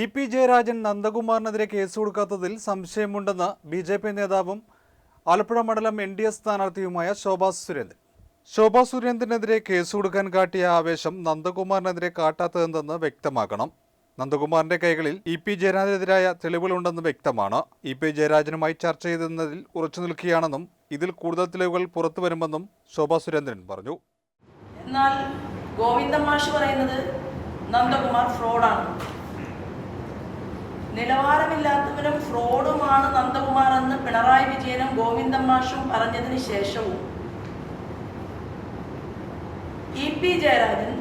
E P Jayarajan നന്ദകുമാറിനെതിരെ case കൊടുക്കാത്തതിൽ സംശയമുണ്ടെന്ന് ബി ജെ പി നേതാവും ആലപ്പുഴ മണ്ഡലം എൻ ഡി എ സ്ഥാനാർത്ഥിയുമായ ശോഭാ സുരേന്ദ്രൻ. ശോഭാ സുരേന്ദ്രനെതിരെ കേസ് കൊടുക്കാൻ കാട്ടിയ ആവേശം നന്ദകുമാറിനെതിരെ കാട്ടാത്തതെന്തെന്ന് വ്യക്തമാക്കണം. നന്ദകുമാറിന്റെ കൈകളിൽ ഇ പി ജയരാജനെതിരായ തെളിവുകളുണ്ടെന്ന് വ്യക്തമാണ്. ഇ പി ജയരാജനുമായി ചർച്ച ചെയ്തെന്നതിൽ ഉറച്ചു നിൽക്കുകയാണെന്നും ഇതിൽ കൂടുതൽ തെളിവുകൾ പുറത്തു വരുമെന്നും ശോഭാ സുരേന്ദ്രൻ പറഞ്ഞു. എന്നാൽ ഗോവിന്ദ മാഷ് പറയുന്നത് നന്ദകുമാർ ഫ്രോഡാണ്. നിലവാരമില്ലാത്തവനും ഫ്രോഡുമാണ് നന്ദകുമാർ എന്ന് പിണറായി വിജയനും ഗോവിന്ദൻ മാഷും പറഞ്ഞതിന് ശേഷവും. ഇ പി ജയരാജൻ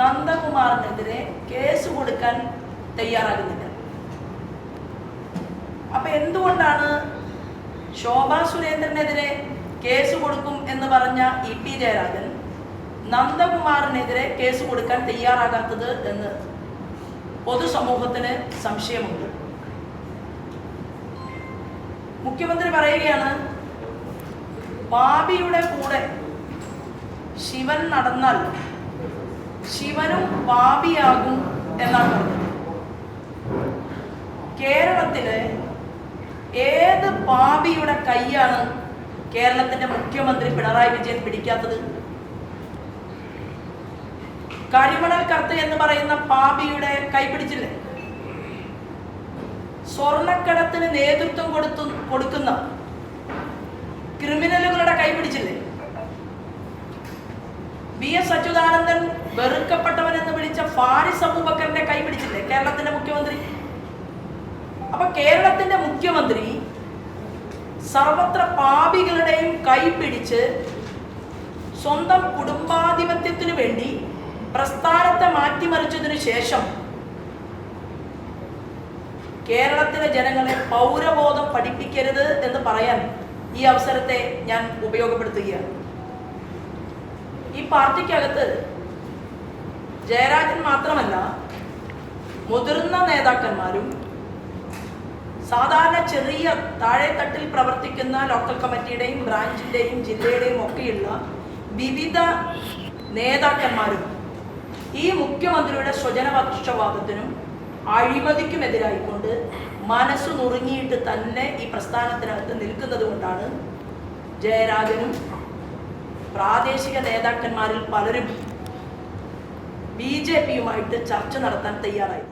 നന്ദകുമാറിനെതിരെ കേസ് കൊടുക്കാൻ തയ്യാറാകുന്നില്ല. അപ്പൊ എന്തുകൊണ്ടാണ് ശോഭാ സുരേന്ദ്രനെതിരെ കേസ് കൊടുക്കും എന്ന് പറഞ്ഞ ഇ പി ജയരാജൻ നന്ദകുമാറിനെതിരെ കേസ് കൊടുക്കാൻ തയ്യാറാകാത്തത് എന്ന് പൊതുസമൂഹത്തിന് സംശയമുണ്ട്. മുഖ്യമന്ത്രി പറയുകയാണ് പാപിയുടെ കൂടെ ശിവൻ നടന്നാൽ ശിവനും പാപിയാകും എന്നാണ് പറഞ്ഞത്. കേരളത്തിലെ ഏത് പാപിയുടെ കൈയാണ് കേരളത്തിന്റെ മുഖ്യമന്ത്രി പിണറായി വിജയൻ പിടിക്കാത്തത്? കരിമണൽ കത്ത് എന്ന് പറയുന്ന പാപിയുടെ കൈപിടിച്ചില്ലേ സ്വർണക്കടത്തിന് നേതൃത്വം കൊടുത്തു കൊടുക്കുന്ന ക്രിമിനലുകളുടെ കൈപിടിച്ചില്ലേ വി എസ് അച്യുതാനന്ദൻ വെറുക്കപ്പെട്ടവൻ എന്ന് വിളിച്ച ഫാരിസ് അബൂബക്കറിന്റെ കൈ പിടിച്ചില്ലേ കേരളത്തിന്റെ മുഖ്യമന്ത്രി? അപ്പൊ കേരളത്തിന്റെ മുഖ്യമന്ത്രി സർവത്ര പാപികളുടെയും കൈപിടിച്ച് സ്വന്തം കുടുംബാധിപത്യത്തിനു വേണ്ടി പ്രസ്ഥാനത്തെ മാറ്റിമറിച്ചതിനു ശേഷം കേരളത്തിലെ ജനങ്ങളെ പൗരബോധം പഠിപ്പിക്കരുത് എന്ന് പറയാൻ ഈ അവസരത്തെ ഞാൻ ഉപയോഗപ്പെടുത്തുകയാണ്. ഈ പാർട്ടിക്കകത്ത് ജയരാജൻ മാത്രമല്ല മുതിർന്ന നേതാക്കന്മാരും സാധാരണ ചെറിയ താഴെത്തട്ടിൽ പ്രവർത്തിക്കുന്ന ലോക്കൽ കമ്മിറ്റിയുടെയും ബ്രാഞ്ചിന്റെയും ജില്ലയുടെയും ഒക്കെയുള്ള വിവിധ നേതാക്കന്മാരും ഈ മുഖ്യമന്ത്രിയുടെ സ്വജനപക്ഷപാതത്തിനും അഴിമതിക്കുമെതിരായിക്കൊണ്ട് മനസ്സ് നുറുങ്ങിയിട്ട് തന്നെ ഈ പ്രസ്ഥാനത്തിനകത്ത് നിൽക്കുന്നത് കൊണ്ടാണ് ജയരാജനും പ്രാദേശിക നേതാക്കന്മാരിൽ പലരും ബി ജെ പിയുമായിട്ട് ചർച്ച നടത്താൻ തയ്യാറായി